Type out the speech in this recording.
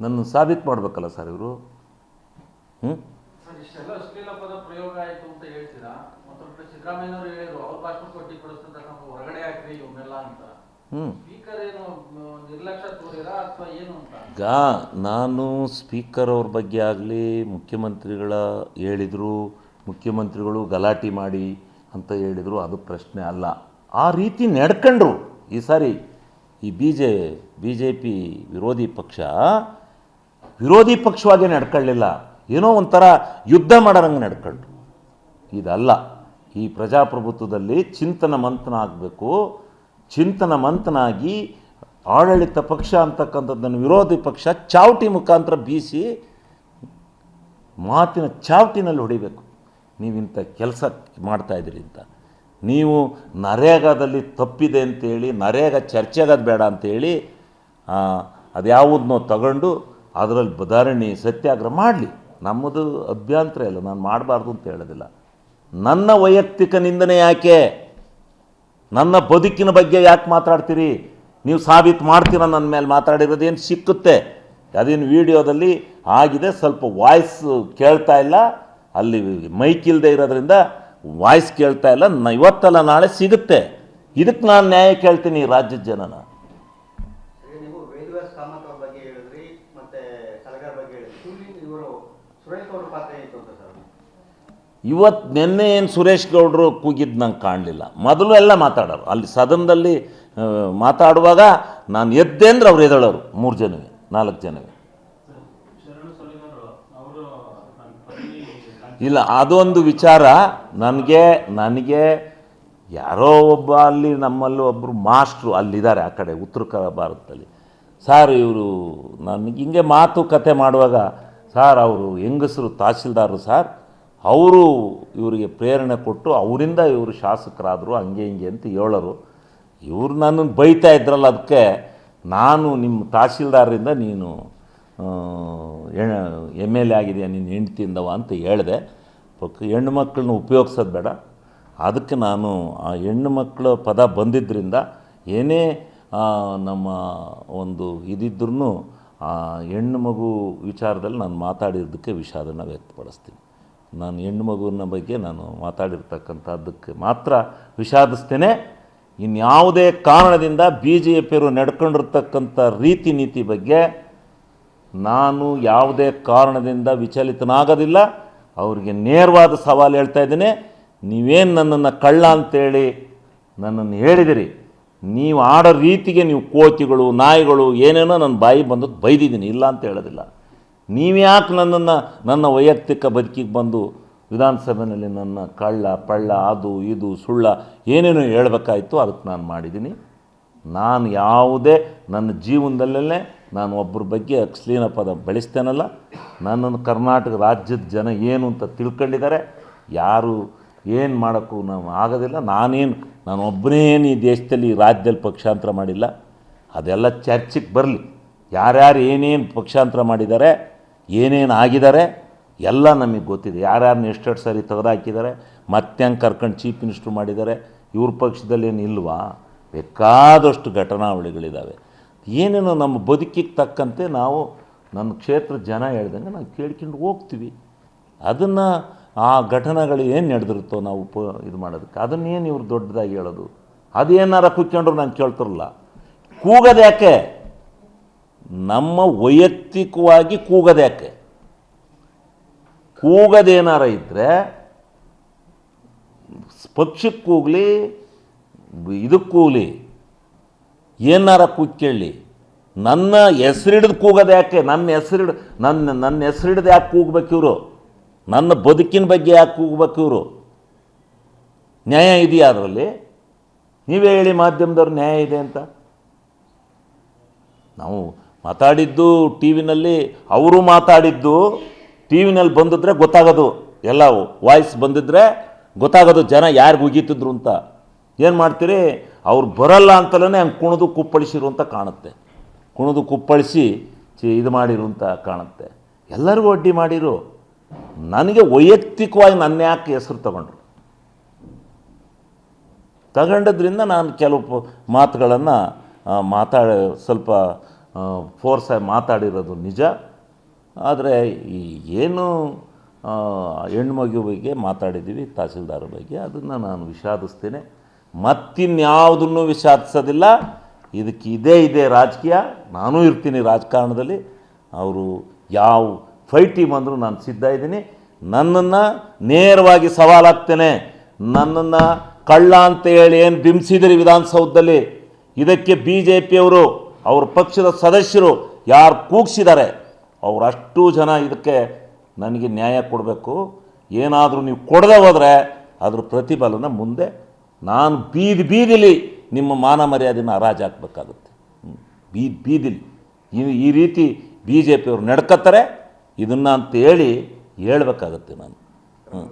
ನನ್ನ ಸಾಬೀತು ಮಾಡಬೇಕಲ್ಲ ಸರ್ ಇವರು? ಹ್ಞೂ ಹ್ಞೂ ಈಗ ನಾನು ಸ್ಪೀಕರ್ ಅವ್ರ ಬಗ್ಗೆ ಆಗಲಿ ಮುಖ್ಯಮಂತ್ರಿಗಳ ಹೇಳಿದರು ಮುಖ್ಯಮಂತ್ರಿಗಳು ಗಲಾಟೆ ಮಾಡಿ ಅಂತ ಹೇಳಿದರು ಅದು ಪ್ರಶ್ನೆ ಅಲ್ಲ. ಆ ರೀತಿ ನಡ್ಕೊಂಡ್ರು ಈ ಸಾರಿ ಈ B J B J P ವಿರೋಧಿ ಪಕ್ಷ ವಿರೋಧಿ ಪಕ್ಷವಾಗಿ ನಡ್ಕೊಳ್ಳಿಲ್ಲ. ಏನೋ ಒಂಥರ ಯುದ್ಧ ಮಾಡೋರಂಗೆ ನಡ್ಕೊಂಡು. ಇದಲ್ಲ. ಈ ಪ್ರಜಾಪ್ರಭುತ್ವದಲ್ಲಿ ಚಿಂತನ ಮಂಥನ ಆಗಬೇಕು ಚಿಂತನ ಮಂಥನಾಗಿ ಆಡಳಿತ ಪಕ್ಷ ಅಂತಕ್ಕಂಥದ್ದನ್ನು ವಿರೋಧಿ ಪಕ್ಷ ಚಾವಟಿ ಮುಖಾಂತರ ಬೀಸಿ ಮಾತಿನ ಚಾವಟಿನಲ್ಲಿ ಹೊಡಿಬೇಕು. ನೀವಿಂಥ ಕೆಲಸ ಮಾಡ್ತಾಯಿದ್ದೀರಿ ಅಂತ. ನೀವು ನರೇಗಾದಲ್ಲಿ ತಪ್ಪಿದೆ ಅಂತೇಳಿ, ನರೇಗ ಚರ್ಚೆಗದು ಬೇಡ ಅಂತೇಳಿ ಅದ್ಯಾವುದನ್ನೋ ತಗೊಂಡು ಅದರಲ್ಲಿ ಬದಾರಣಿ ಸತ್ಯಾಗ್ರಹ ಮಾಡಲಿ. ನಮ್ಮದು ಅಭ್ಯಂತರ ಇಲ್ಲ, ನಾನು ಮಾಡಬಾರ್ದು ಅಂತ ಹೇಳೋದಿಲ್ಲ. ನನ್ನ ವೈಯಕ್ತಿಕ ನಿಂದನೆ ಯಾಕೆ? ನನ್ನ ಬದುಕಿನ ಬಗ್ಗೆ ಯಾಕೆ ಮಾತಾಡ್ತೀರಿ? ನೀವು ಸಾಬೀತು ಮಾಡ್ತೀರ ನನ್ನ ಮೇಲೆ? ಮಾತಾಡಿರೋದೇನು ಸಿಕ್ಕುತ್ತೆ? ಅದೇನು ವಿಡಿಯೋದಲ್ಲಿ ಆಗಿದೆ, ಸ್ವಲ್ಪ ವಾಯ್ಸ್ ಕೇಳ್ತಾ ಇಲ್ಲ. ಅಲ್ಲಿ ಮೈಕ್ ಇಲ್ಲದೆ ಇರೋದ್ರಿಂದ ವಾಯ್ಸ್ ಕೇಳ್ತಾ ಇಲ್ಲ. ಇವತ್ತಲ್ಲ, ನಾಳೆ ಸಿಗುತ್ತೆ. ಇದಕ್ಕೆ ನಾನು ನ್ಯಾಯ ಕೇಳ್ತೀನಿ ರಾಜ್ಯದ ಜನನ. ಬಗ್ಗೆ ಹೇಳಿದ್ರಿ, ಮತ್ತೆ ಸಲಗಾರ ಬಗ್ಗೆ ಹೇಳಿದ್ರಿ. ಇವರು ಸುರೇಶ್ ಅವ್ರ ಪಾತ್ರ ಏನಿತ್ತು ಅಂತ ಸರ್? ಇವತ್ತು ನಿನ್ನೆ ಏನು ಸುರೇಶ್ ಗೌಡರು ಕೂಗಿದ್ದು ನಂಗೆ ಕಾಣಲಿಲ್ಲ. ಮೊದಲು ಎಲ್ಲ ಮಾತಾಡೋರು. ಅಲ್ಲಿ ಸದನದಲ್ಲಿ ಮಾತಾಡುವಾಗ ನಾನು ಎದ್ದೆ ಅಂದ್ರೆ ಅವ್ರು ಎದಳೋರು ಮೂರು ಜನವೇ, ನಾಲ್ಕು ಜನವೇ. ಇಲ್ಲ, ಅದೊಂದು ವಿಚಾರ. ನನಗೆ ನನಗೆ ಯಾರೋ ಒಬ್ಬ ಅಲ್ಲಿ ನಮ್ಮಲ್ಲಿ ಒಬ್ಬರು ಮಾಸ್ಟ್ರು ಅಲ್ಲಿದ್ದಾರೆ ಆ ಕಡೆ, ಉತ್ತರ ಭಾರತದಲ್ಲಿ. ಸಾರ್ ಇವರು ನನಗೆ ಹಿಂಗೆ ಮಾತುಕತೆ ಮಾಡುವಾಗ, ಸಾರ್ ಅವರು ಹೆಂಗಸರು ತಹಸೀಲ್ದಾರರು ಸಾರ್, ಅವರು ಇವರಿಗೆ ಪ್ರೇರಣೆ ಕೊಟ್ಟು ಅವರಿಂದ ಇವರು ಶಾಸಕರಾದರು, ಹಂಗೆ ಹಿಂಗೆ ಅಂತ ಹೇಳೋರು. ಇವರು ನನ್ನನ್ನು ಬೈತಾ ಇದ್ರಲ್ಲ ಅದಕ್ಕೆ ನಾನು ನಿಮ್ಮ ತಹಸೀಲ್ದಾರರಿಂದ ನೀನು ಎಂ ಎಲ್ ಎ ಆಗಿದೆಯಾ ನಿನ್ನ ಹೆಂಡ್ತಿಂದವ ಅಂತ ಹೇಳಿದೆ. ಹೆಣ್ಣು ಮಕ್ಕಳನ್ನ ಉಪಯೋಗಿಸೋದು ಬೇಡ. ಅದಕ್ಕೆ ನಾನು ಆ ಹೆಣ್ಣು ಮಕ್ಕಳ ಪದ ಬಂದಿದ್ದರಿಂದ ಏನೇ ನಮ್ಮ ಒಂದು ಇದಿದ್ರೂ ಆ ಹೆಣ್ಣು ಮಗು ವಿಚಾರದಲ್ಲಿ ನಾನು ಮಾತಾಡಿರೋದಕ್ಕೆ ವಿಷಾದನ ವ್ಯಕ್ತಪಡಿಸ್ತೀನಿ. ನಾನು ಹೆಣ್ಣು ಮಗುವಿನ ಬಗ್ಗೆ ನಾನು ಮಾತಾಡಿರ್ತಕ್ಕಂಥದ್ದಕ್ಕೆ ಮಾತ್ರ ವಿಷಾದಿಸ್ತೇನೆ. ಇನ್ಯಾವುದೇ ಕಾರಣದಿಂದ ಬಿ ಜೆ ಪಿಯವರು ನಡ್ಕೊಂಡಿರ್ತಕ್ಕಂಥ ರೀತಿ ನೀತಿ ಬಗ್ಗೆ ನಾನು ಯಾವುದೇ ಕಾರಣದಿಂದ ವಿಚಲಿತನಾಗೋದಿಲ್ಲ. ಅವರಿಗೆ ನೇರವಾದ ಸವಾಲು ಹೇಳ್ತಾ ಇದ್ದೀನಿ. ನೀವೇನು ನನ್ನನ್ನು ಕಳ್ಳ ಅಂತೇಳಿ ನನ್ನನ್ನು ಹೇಳಿದಿರಿ. ನೀವು ಆಡೋ ರೀತಿಗೆ ನೀವು ಕೋತಿಗಳು, ನಾಯಿಗಳು, ಏನೇನೋ ನನ್ನ ಬಾಯಿ ಬಂದದ್ದು ಬೈದಿದ್ದೀನಿ, ಇಲ್ಲ ಅಂತ ಹೇಳೋದಿಲ್ಲ. ನೀವ್ಯಾಕೆ ನನ್ನನ್ನು, ನನ್ನ ವೈಯಕ್ತಿಕ ಬದುಕಿಗೆ ಬಂದು ವಿಧಾನಸಭೆಯಲ್ಲಿ ನನ್ನ ಕಳ್ಳ, ಪಳ್ಳ, ಅದು, ಇದು, ಸುಳ್ಳ ಏನೇನೋ ಹೇಳಬೇಕಾಯಿತು ಅದಕ್ಕೆ ನಾನು ಮಾಡಿದ್ದೀನಿ. ನಾನು ಯಾವುದೇ, ನನ್ನ ಜೀವನದಲ್ಲೇ ನಾನು ಒಬ್ಬರ ಬಗ್ಗೆ ಅಕ್ಸ್ಲೀನ ಪದ ಬಳಸ್ತೇನಲ್ಲ. ನನ್ನನ್ನು ಕರ್ನಾಟಕ ರಾಜ್ಯದ ಜನ ಏನು ಅಂತ ತಿಳ್ಕೊಂಡಿದ್ದಾರೆ, ಯಾರು ಏನು ಮಾಡೋಕ್ಕೂ ನಾವು ಆಗೋದಿಲ್ಲ. ನಾನೇನು, ನಾನು ಈ ದೇಶದಲ್ಲಿ ರಾಜ್ಯದಲ್ಲಿ ಪಕ್ಷಾಂತರ ಮಾಡಿಲ್ಲ. ಅದೆಲ್ಲ ಚರ್ಚೆಗೆ ಬರಲಿ. ಯಾರ್ಯಾರು ಏನೇನು ಪಕ್ಷಾಂತರ ಮಾಡಿದ್ದಾರೆ, ಏನೇನು ಆಗಿದ್ದಾರೆ, ಎಲ್ಲ ನಮಗೆ ಗೊತ್ತಿದೆ. ಯಾರ್ಯಾರನ್ನ ಎಷ್ಟೆಷ್ಟು ಸರಿ ತೆಗೆದಾಕಿದ್ದಾರೆ ಮತ್ತೆ ಹಂಗೆ ಕರ್ಕೊಂಡು ಚೀಫ್ ಮಿನಿಸ್ಟ್ರು ಮಾಡಿದ್ದಾರೆ, ಇವ್ರ ಪಕ್ಷದಲ್ಲಿ ಏನು ಇಲ್ವಾ? ಬೇಕಾದಷ್ಟು ಘಟನಾವಳಿಗಳಿದ್ದಾವೆ ಏನೇನೋ ನಮ್ಮ ಬದುಕಿಗೆ ತಕ್ಕಂತೆ ನಾವು, ನನ್ನ ಕ್ಷೇತ್ರ ಜನ ಹೇಳ್ದಂಗೆ ನಾವು ಕೇಳ್ಕೊಂಡು ಹೋಗ್ತೀವಿ. ಅದನ್ನು ಆ ಘಟನೆಗಳು ಏನು ನಡೆದಿರುತ್ತೋ ನಾವು ಪ ಇದು ಮಾಡೋದಕ್ಕೆ ಅದನ್ನೇನು ಇವ್ರು ದೊಡ್ಡದಾಗಿ ಹೇಳೋದು? ಅದೇನಾರ ಕೂತ್ಕೊಂಡ್ರು ನಾನು ಕೇಳ್ತಿರಲ್ಲ ಕೂಗದ್ಯಾಕೆ ನಮ್ಮ ವೈಯಕ್ತಿಕವಾಗಿ ಕೂಗೋದು ಕೂಗದೇನಾರ ಇದ್ದರೆ ಪಕ್ಷಕ್ಕೆ ಕೂಗಲಿ ಇದಕ್ಕೆ ಕೂಗಲಿ, ಏನಾರ ಕೂಗ್ಕೇಳಿ ನನ್ನ ಹೆಸರಿಡ್ದು ಕೂಗೋದು ಯಾಕೆ? ನನ್ನ ಹೆಸರಿಡ್, ನನ್ನ ನನ್ನ ಹೆಸರಿಡ್ದು ಯಾಕೆ ಕೂಗ್ಬೇಕು ಇವರು? ನನ್ನ ಬದುಕಿನ ಬಗ್ಗೆ ಯಾಕೆ ಕೂಗಬೇಕು ಇವರು? ನ್ಯಾಯ ಇದೆಯಾ ಅದರಲ್ಲಿ? ನೀವೇ ಹೇಳಿ ಮಾಧ್ಯಮದವ್ರು ನ್ಯಾಯ ಇದೆ ಅಂತ. ನಾವು ಮಾತಾಡಿದ್ದು ಟಿ ವಿನಲ್ಲಿ, ಅವರು ಮಾತಾಡಿದ್ದು ಟಿ ವಿನಲ್ಲಿ ಬಂದಿದ್ರೆ ಗೊತ್ತಾಗೋದು. ಎಲ್ಲ ವಾಯ್ಸ್ ಬಂದಿದ್ರೆ ಗೊತ್ತಾಗೋದು ಜನ ಯಾರಿಗೆ ಉಗೀತಿದ್ರು ಅಂತ. ಏನು ಮಾಡ್ತೀರಿ? ಅವ್ರು ಬರಲ್ಲ ಅಂತಲೇ ಹಂಗೆ ಕುಣಿದು ಕುಪ್ಪಳಿಸಿರು ಅಂತ ಕಾಣುತ್ತೆ. ಕುಣಿದು ಕುಪ್ಪಳಿಸಿ ಇದು ಮಾಡಿರು ಅಂತ ಕಾಣುತ್ತೆ. ಎಲ್ಲರಿಗೂ ಅಡ್ಡಿ ಮಾಡಿರು. ನನಗೆ ವೈಯಕ್ತಿಕವಾಗಿ ನನ್ನ ಯಾಕೆ ಹೆಸರು ತಗೊಂಡ್ರು? ತಗೊಂಡದ್ರಿಂದ ನಾನು ಕೆಲವು ಮಾತುಗಳನ್ನು ಮಾತಾಡ ಸ್ವಲ್ಪ ಆ, ಫೋರ್ಸಾಗಿ ಮಾತಾಡಿರೋದು ನಿಜ. ಆದರೆ ಈ ಏನು ಹೆಣ್ಮಗು ಬಗ್ಗೆ ಮಾತಾಡಿದ್ದೀವಿ ತಹಸೀಲ್ದಾರ್ ಬಗ್ಗೆ ಅದನ್ನು ನಾನು ವಿಷಾದಿಸ್ತೇನೆ. ಮತ್ತಿನ್ಯಾವುದನ್ನು ವಿಷಾದಿಸೋದಿಲ್ಲ. ಇದಕ್ಕೆ ಇದೇ ಇದೆ ರಾಜಕೀಯ. ನಾನೂ ಇರ್ತೀನಿ ರಾಜಕಾರಣದಲ್ಲಿ. ಅವರು ಯಾವ ಫೈಟಿಗೆ ಅಂದರೂ ನಾನು ಸಿದ್ಧ ಇದ್ದೀನಿ. ನನ್ನನ್ನು ನೇರವಾಗಿ ಸವಾಲಾಗ್ತೇನೆ. ನನ್ನನ್ನು ಕಳ್ಳ ಅಂತ ಹೇಳಿ ಏನು ಬಿಂಬಿಸಿದಿರಿ ವಿಧಾನಸೌಧದಲ್ಲಿ? ಇದಕ್ಕೆ ಬಿ ಜೆ ಪಿಯವರು ಅವ್ರ ಪಕ್ಷದ ಸದಸ್ಯರು ಯಾರು ಕೂಗ್ಸಿದ್ದಾರೆ? ಅವರಷ್ಟು ಜನ ಇದಕ್ಕೆ ನನಗೆ ನ್ಯಾಯ ಕೊಡಬೇಕು. ಏನಾದರೂ ನೀವು ಕೊಡದೆ ಹೋದರೆ ಅದ್ರ ಪ್ರತಿಫಲನ ಮುಂದೆ ನಾನು ಬೀದಿ ಬೀದಿಲಿ ನಿಮ್ಮ ಮಾನ ಮರ್ಯಾದೆನ ಹರಾಜು ಹಾಕ್ಬೇಕಾಗುತ್ತೆ ಬೀದಿ ಬೀದಿಲಿ. ಈ ಈ ರೀತಿ ಬಿ ಜೆ ಪಿಯವರು ನಡ್ಕತ್ತಾರೆ. ಇದನ್ನು ಅಂತ ಹೇಳಿ ಹೇಳ್ಬೇಕಾಗತ್ತೆ ನಾನು. ಹ್ಞೂ